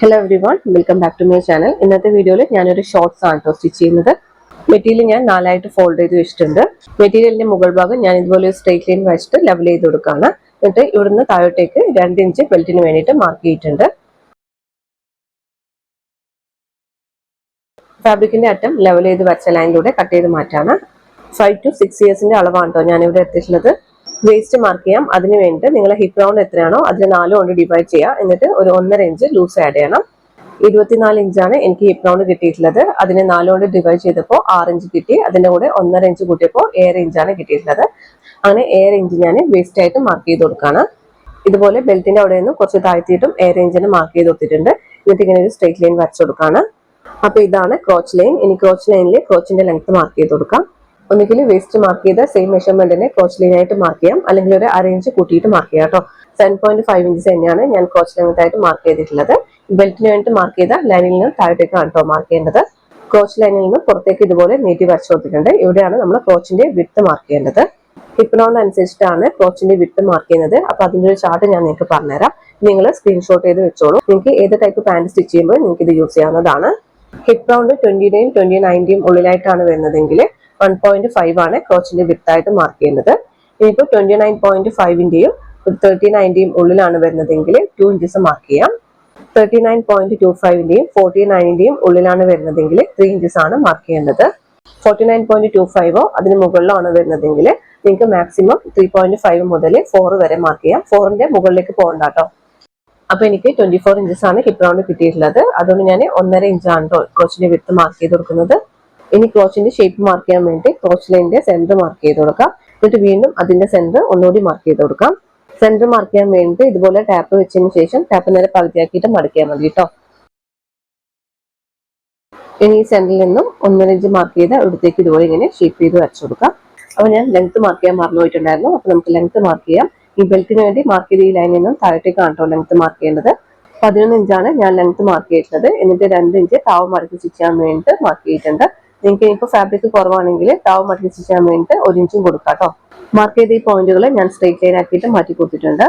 Hello everyone welcome back to my channel ഇന്നത്തെ വീഡിയോയിൽ ഞാനൊരു ഷോർട്സ് ആണ് കേട്ടോ സ്റ്റിച്ച് ചെയ്യുന്നത്. മെറ്റീരിയൽ ഞാൻ നാലായിട്ട് ഫോൾഡ് ചെയ്ത് വെച്ചിട്ടുണ്ട്. മെറ്റീരിയലിന്റെ മുകൾ ഭാഗം ഞാൻ ഇതുപോലെ സ്ട്രേറ്റ് ലൈൻ വെച്ചിട്ട് ലെവൽ ചെയ്ത് കൊടുക്കുകയാണ്. എന്നിട്ട് ഇവിടുന്ന് താഴോട്ടേക്ക് രണ്ട് ഇഞ്ച് ബെൽറ്റിന് വേണ്ടിയിട്ട് മാർക്ക് ചെയ്തിട്ടുണ്ട്. ഫാബ്രിക്കിന്റെ അറ്റം ലെവൽ ചെയ്ത് വരച്ച ലൈനിലൂടെ കട്ട് ചെയ്ത് മാറ്റാണ്. ഫൈവ് ടു സിക്സ് ഇയേഴ്സിന്റെ അളവാണ് കേട്ടോ ഞാനിവിടെ എത്തിയിട്ടുള്ളത് വേസ്റ്റ് മാർക്ക് ചെയ്യാം. അതിന് വേണ്ടി നിങ്ങൾ ഹിപ്പ് റൗണ്ട് എത്രയാണോ അതിന് നാല് കൊണ്ട് ഡിവൈഡ് ചെയ്യുക എന്നിട്ട് ഒരു ഒന്നര ഇഞ്ച് ലൂസ് ആഡ് ചെയ്യണം. ഇരുപത്തിനാല് ഇഞ്ചാണ് എനിക്ക് ഹിപ്പ് റൗണ്ട് കിട്ടിയിട്ടുള്ളത്. അതിനെ നാല് കൊണ്ട് ഡിവൈഡ് ചെയ്തപ്പോൾ ആറ് ഇഞ്ച് കിട്ടി. അതിന്റെ കൂടെ ഒന്നര ഇഞ്ച് കൂട്ടിയപ്പോൾ ഏഴ് ഇഞ്ചാണ് കിട്ടിയിട്ടുള്ളത്. അങ്ങനെ ഏഴ് ഇഞ്ച് ഞാൻ വേസ്റ്റ് ആയിട്ട് മാർക്ക് ചെയ്ത് കൊടുക്കുകയാണ്. ഇതുപോലെ ബെൽറ്റിന്റെ അവിടെ നിന്ന് കുറച്ച് താഴ്ത്തിയിട്ടും ഏഴ് ഇഞ്ചിന് മാർക്ക് ചെയ്ത് കൊടുത്തിട്ടുണ്ട്. എന്നിട്ട് ഇങ്ങനെ ഒരു സ്ട്രേറ്റ് ലൈൻ വരച്ചു കൊടുക്കുകയാണ്. അപ്പോൾ ഇതാണ് ക്രോച്ച് ലൈൻ ഇനി ക്രോച്ച് ലൈനിൽ ക്രോച്ചിന്റെ ലെങ്ത് മാർക്ക് ചെയ്ത് കൊടുക്കാം. ഒന്നുകിൽ വേസ്റ്റ് മാർക്ക് ചെയ്ത സെയിം മെഷർമെന്റിനെ ക്രോച്ച് ആയിട്ട് മാർക്ക് ചെയ്യാം. അല്ലെങ്കിൽ ഒരു അര ഇഞ്ച് കൂട്ടിയിട്ട് മാർക്ക് ചെയ്യാം കേട്ടോ സെവൻ പോയിന്റ് ഫൈവ് ഇഞ്ചസ് തന്നെയാണ് ഞാൻ ക്രോച്ച് ലെങ്ത് ആയിട്ട് മാർക്ക് ചെയ്തിട്ടുള്ളത് ബെൽറ്റിന് വേണ്ടി മാർക്ക് ചെയ്ത ലൈനിൽ നിന്ന് താഴത്തേക്കാണ് കേട്ടോ മാർക്ക് ചെയ്യേണ്ടത്. ക്രോച്ച് ലൈനിൽ നിന്ന് പുറത്തേക്ക് ഇതുപോലെ നീട്ടി വരച്ചു കൊടുത്തിട്ടുണ്ട്. ഇവിടെയാണ് നമ്മൾ ക്രോച്ചിന്റെ വിട്ട് മാർക്ക് ചെയ്യേണ്ടത്. ഹിപ്പ് റൗണ്ട് അനുസരിച്ചിട്ടാണ് ക്രോച്ചിന്റെ വിട്ട് മാർക്ക് ചെയ്യുന്നത്. അപ്പൊ അതിന്റെ ഒരു ചാർട്ട് ഞാൻ നിങ്ങൾക്ക് പറഞ്ഞുതരാം. നിങ്ങൾ സ്ക്രീൻഷോട്ട് ചെയ്ത് വെച്ചോളൂ. നിങ്ങൾക്ക് ഏത് ടൈപ്പ് പാന്റ് സ്റ്റിച്ച് ചെയ്യുമ്പോൾ നിങ്ങൾക്ക് ഇത് യൂസ് ചെയ്യാവുന്നതാണ്. ഹിപ്പ് റൗണ്ട് ട്വന്റിയുടെയും ട്വന്റി നയന്റിയും ഉള്ളിലായിട്ടാണ് വരുന്നതെങ്കിൽ വൺ പോയിന്റ് ഫൈവ് ആണ് ക്രോച്ചിന്റെ വിത്ത് ആയിട്ട് മാർക്ക് ചെയ്യുന്നത് ഇനിയിപ്പോൾ ട്വന്റി നയൻ പോയിന്റ് ഫൈവിന്റെയും തേർട്ടി നയന്റിയും ഉള്ളിലാണ് വരുന്നതെങ്കിൽ ടു ഇഞ്ചസ് മാർക്ക് ചെയ്യാം. തേർട്ടി നയൻ പോയിന്റ് ടു ഫൈവിന്റെയും ഫോർട്ടി നയനിന്റെയും ഉള്ളിലാണ് വരുന്നതെങ്കിൽ ത്രീ ഇഞ്ചസ് ആണ് മാർക്ക് ചെയ്യേണ്ടത് ഫോർട്ടി നയൻ പോയിന്റ് ടു ഫൈവോ അതിന് മുകളിലാണ് വരുന്നതെങ്കിൽ നിങ്ങൾക്ക് മാക്സിമം ത്രീ പോയിന്റ് ഫൈവ് മുതൽ ഫോർ വരെ മാർക്ക് ചെയ്യാം. ഫോറിന്റെ മുകളിലേക്ക് പോകണ്ട കേട്ടോ അപ്പൊ എനിക്ക് ട്വന്റി ഫോർ ഇഞ്ചസ് ആണ് ഹിപ്പ് റൗണ്ട് കിട്ടിയിട്ടുള്ളത്. അതുകൊണ്ട് ഞാൻ ഒന്നര ഇഞ്ചാണ് കോച്ചിന്റെ വിത്ത് മാർക്ക് ചെയ്ത് കൊടുക്കുന്നത്. ഇനി ക്രോച്ചിന്റെ ഷേപ്പ് മാർക്ക് ചെയ്യാൻ വേണ്ടി ക്രോച്ച് ലൈനിന്റെ സെന്റർ മാർക്ക് ചെയ്ത് കൊടുക്കാം. എന്നിട്ട് വീണ്ടും അതിന്റെ സെന്റർ ഒന്നുകൂടി മാർക്ക് ചെയ്ത് കൊടുക്കാം. സെന്റർ മാർക്ക് ചെയ്യാൻ വേണ്ടി ഇതുപോലെ ടാപ്പ് വെച്ചതിന് ശേഷം ടാപ്പ് നേരെ പകുതിയാക്കിയിട്ട് മടക്കിയാൽ മതി കേട്ടോ ഇനി സെന്ററിൽ നിന്നും ഒന്നര ഇഞ്ച് മാർക്ക് ചെയ്ത് ഇവിടത്തേക്ക് ഇതുപോലെ ഇങ്ങനെ ഷേപ്പ് ചെയ്ത് വരച്ചു കൊടുക്കാം. അപ്പൊ ഞാൻ ലെങ്ത് മാർക്ക് ചെയ്യാൻ മറന്നു പോയിട്ടുണ്ടായിരുന്നു. അപ്പൊ നമുക്ക് ലെങ്ത് മാർക്ക് ചെയ്യാം. ഈ ബെൽറ്റിന് വേണ്ടി മാർക്ക് ചെയ്ത ഈ ലൈനിൽ നിന്നും താഴത്തേക്ക് കാണട്ടോ ലെങ്ത് മാർക്ക് ചെയ്യേണ്ടത്. പതിനൊന്ന് ഇഞ്ചാണ് ഞാൻ ലെങ്ത് മാർക്ക് ചെയ്തിട്ടുള്ളത്. എന്നിട്ട് രണ്ട് ഇഞ്ച് താവ് മടക്കി ചിച്ചാൻ വേണ്ടി വേണ്ടിയിട്ട് മാർക്ക് ചെയ്തിട്ടുണ്ട്. നിങ്ങൾക്ക് ഇപ്പോൾ ഫാബ്രിക് കുറവാണെങ്കിൽ താവ് മടക്കി ചെയ്യാൻ വേണ്ടിയിട്ട് ഒരു ഇഞ്ചും കൊടുക്കാം കേട്ടോ മാർക്ക് ചെയ്ത ഈ പോയിന്റുകൾ ഞാൻ സ്ട്രേറ്റ് ലൈൻ ആക്കിയിട്ട് മാറ്റി കൊടുത്തിട്ടുണ്ട്.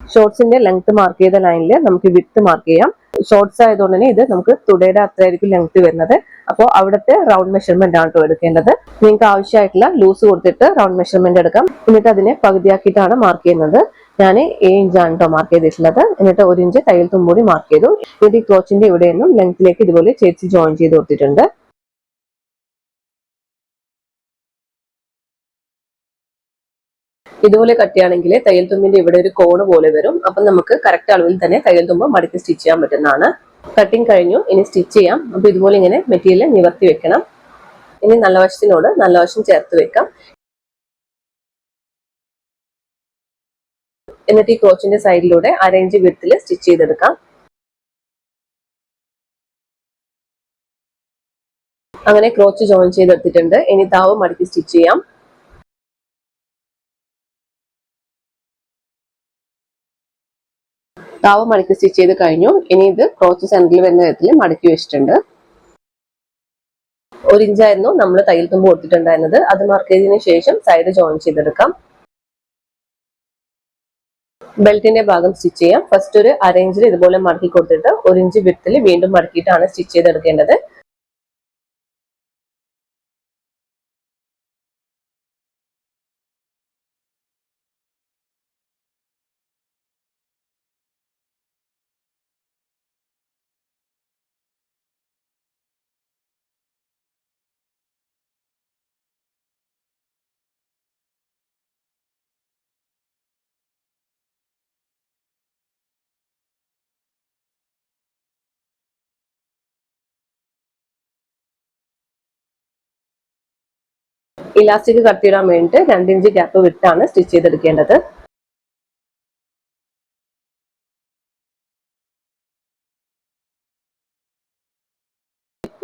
ഷോർട്സിന്റെ ലെങ്ത് മാർക്ക് ചെയ്ത ലൈനിൽ നമുക്ക് വിത്ത് മാർക്ക് ചെയ്യാം. ഷോർട്സ് ആയതുകൊണ്ട് തന്നെ ഇത് നമുക്ക് തുടയുടെ അത്രയായിരിക്കും ലെങ്ത് വരുന്നത്. അപ്പോൾ അവിടുത്തെ റൗണ്ട് മെഷർമെന്റ് ആണ് എടുക്കേണ്ടത്. നിങ്ങൾക്ക് ആവശ്യമായിട്ടുള്ള ലൂസ് കൊടുത്തിട്ട് റൗണ്ട് മെഷർമെന്റ് എടുക്കാം. എന്നിട്ട് അതിനെ പകുതിയാക്കിയിട്ടാണ് മാർക്ക് ചെയ്യുന്നത്. ഞാൻ ഏഴ് ഇഞ്ചാണ് കേട്ടോ മാർക്ക് ചെയ്തിട്ടുള്ളത്. എന്നിട്ട് ഒരു ഇഞ്ച് തയ്യൽ തുമ്പൂടി മാർക്ക് ചെയ്തു. എന്നിട്ട് ഈ ക്ലോച്ചിന്റെ ഇവിടെ നിന്നും ലെങ്ത്തിലേക്ക് ഇതുപോലെ ചേച്ചി ജോയിൻ ചെയ്ത് കൊടുത്തിട്ടുണ്ട്. ഇതുപോലെ കട്ടിയാണെങ്കിൽ തയ്യൽ തുമ്പിന്റെ ഇവിടെ ഒരു കോണ് പോലെ വരും. അപ്പം നമുക്ക് കറക്റ്റ് അളവിൽ തന്നെ തയ്യൽ തുമ്പ് മടക്കി സ്റ്റിച്ച് ചെയ്യാൻ പറ്റുന്നതാണ്. കട്ടിങ് കഴിഞ്ഞു. ഇനി സ്റ്റിച്ച് ചെയ്യാം. അപ്പൊ ഇതുപോലെ ഇങ്ങനെ മെറ്റീരിയൽ നിവർത്തി വെക്കണം. ഇനി നല്ല വശത്തിനോട് നല്ല വശം ചേർത്ത് വെക്കാം. എന്നിട്ട് ഈ ക്രോച്ചിന്റെ സൈഡിലൂടെ അരേഞ്ച് വിടത്തിൽ സ്റ്റിച്ച് ചെയ്തെടുക്കാം. അങ്ങനെ ക്രോച്ച് ജോയിൻ ചെയ്തെടുത്തിട്ടുണ്ട്. ഇനി താവ് മടക്കി സ്റ്റിച്ച് ചെയ്യാം. താവ് മടക്കി സ്റ്റിച്ച് ചെയ്ത് കഴിഞ്ഞു. ഇനി ഇത് ക്രോച്ച് സെന്ററിൽ വരുന്ന വിധത്തിൽ മടക്കി വെച്ചിട്ടുണ്ട്. ഒരു ഇഞ്ചായിരുന്നു നമ്മൾ തയ്യൽ തുമ്പ് കൊടുത്തിട്ടുണ്ടായിരുന്നത്. അത് മാർക്ക് ചെയ്തതിനു ശേഷം സൈഡ് ജോയിൻ ചെയ്തെടുക്കാം. ബെൽറ്റിന്റെ ഭാഗം സ്റ്റിച്ച് ചെയ്യാം. ഫസ്റ്റ് ഒരു അരയിഞ്ചിൽ ഇതുപോലെ മടക്കി കൊടുത്തിട്ട് ഒരു ഇഞ്ച് വിത്തിൽ വീണ്ടും മടക്കിയിട്ടാണ് സ്റ്റിച്ച് ചെയ്തെടുക്കേണ്ടത്. ഇലാസ്റ്റിക് കട്ടിയിടാൻ വേണ്ടിയിട്ട് രണ്ടിഞ്ച് ഗ്യാപ്പ് വിട്ടാണ് സ്റ്റിച്ച് ചെയ്തെടുക്കേണ്ടത്.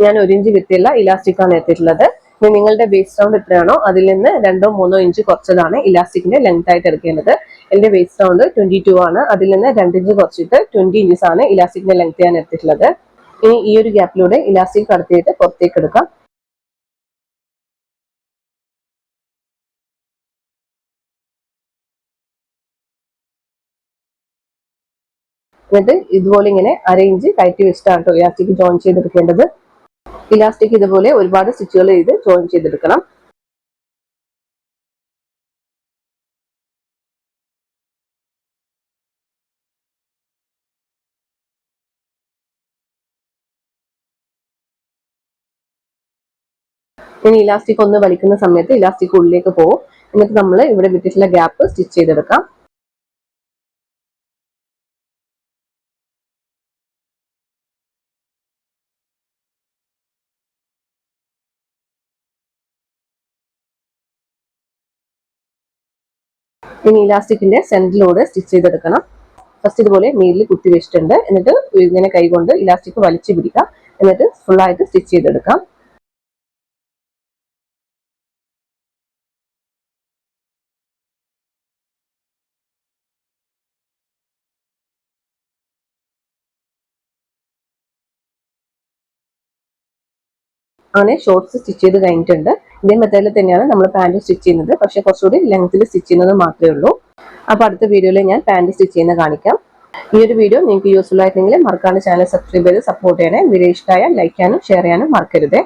ഞാൻ ഒരു ഇഞ്ച് വിത്തില്ല ഇലാസ്റ്റിക് ആണ് എത്തിയിട്ടുള്ളത്. ഇനി നിങ്ങളുടെ ബേസ് റൗണ്ട് എത്രയാണോ അതിൽ നിന്ന് രണ്ടോ മൂന്നോ ഇഞ്ച് കുറച്ചതാണ് ഇലാസ്റ്റിക്കിന്റെ ലെങ്ത് ആയിട്ട് എടുക്കേണ്ടത്. എന്റെ ബേസ് റൗണ്ട് ട്വന്റി ടു ആണ്. അതിൽ നിന്ന് രണ്ട് ഇഞ്ച് കുറച്ചിട്ട് ട്വന്റി ഇഞ്ചസ് ആണ് ഇലാസ്റ്റിക്കിന്റെ ലെങ്ത് ഞാൻ എടുത്തിട്ടുള്ളത്. ഇനി ഈ ഒരു ഗ്യാപ്പിലൂടെ ഇലാസ്റ്റിക് കടത്തിയിട്ട് പുറത്തേക്ക് എടുക്കാം. എന്നിട്ട് ഇതുപോലെ ഇങ്ങനെ അരയിഞ്ച് കയറ്റി വെച്ചിട്ടാണ് കേട്ടോ ഇലാസ്റ്റിക് ജോയിൻ ചെയ്തെടുക്കേണ്ടത്. ഇലാസ്റ്റിക് ഇതുപോലെ ഒരുപാട് സ്റ്റിച്ചുകൾ ചെയ്ത് ജോയിൻ ചെയ്തെടുക്കണം. ഇനി ഇലാസ്റ്റിക് ഒന്ന് വലിക്കുന്ന സമയത്ത് ഇലാസ്റ്റിക് ഉള്ളിലേക്ക് പോകും എന്നിട്ട് നമ്മൾ ഇവിടെ വിട്ടിട്ടുള്ള ഗ്യാപ്പ് സ്റ്റിച്ച് ചെയ്തെടുക്കാം. ഇനി ഇലാസ്റ്റിക്കിന്റെ സെന്ററിലൂടെ സ്റ്റിച്ച് ചെയ്തെടുക്കണം. ഫസ്റ്റ് ഇതുപോലെ മീലിൽ കുത്തി വെച്ചിട്ടുണ്ട്. എന്നിട്ട് ഇങ്ങനെ കൈകൊണ്ട് ഇലാസ്റ്റിക് വലിച്ചു പിടിക്കാം. എന്നിട്ട് ഫുള്ളായിട്ട് സ്റ്റിച്ച് ചെയ്തെടുക്കാം. അങ്ങനെ ഷോർട്സ് സ്റ്റിച്ച് ചെയ്ത് കഴിഞ്ഞിട്ടുണ്ട്. ഇതേ മെത്തേഡിൽ തന്നെയാണ് നമ്മൾ പാന്റ് സ്റ്റിച്ച് ചെയ്യുന്നത്. പക്ഷെ കുറച്ചുകൂടി ലെങ്ത്തിൽ സ്റ്റിച്ച് ചെയ്യുന്നത് മാത്രമേ ഉള്ളൂ. അപ്പോൾ അടുത്ത വീഡിയോയിൽ ഞാൻ പാന്റ് സ്റ്റിച്ച് ചെയ്യുന്ന കാണിക്കാം. ഈ ഒരു വീഡിയോ നിങ്ങൾക്ക് യൂസ്ഫുൾ ആയിട്ടെങ്കിൽ മറക്കാണ്ട് ചാനൽ സബ്സ്ക്രൈബ് ചെയ്ത് സപ്പോർട്ട് ചെയ്യണേ. വീഡിയോ ഇഷ്ടമായാൽ ലൈക്ക് ചെയ്യാനും ഷെയർ ചെയ്യാനും മറക്കരുത്.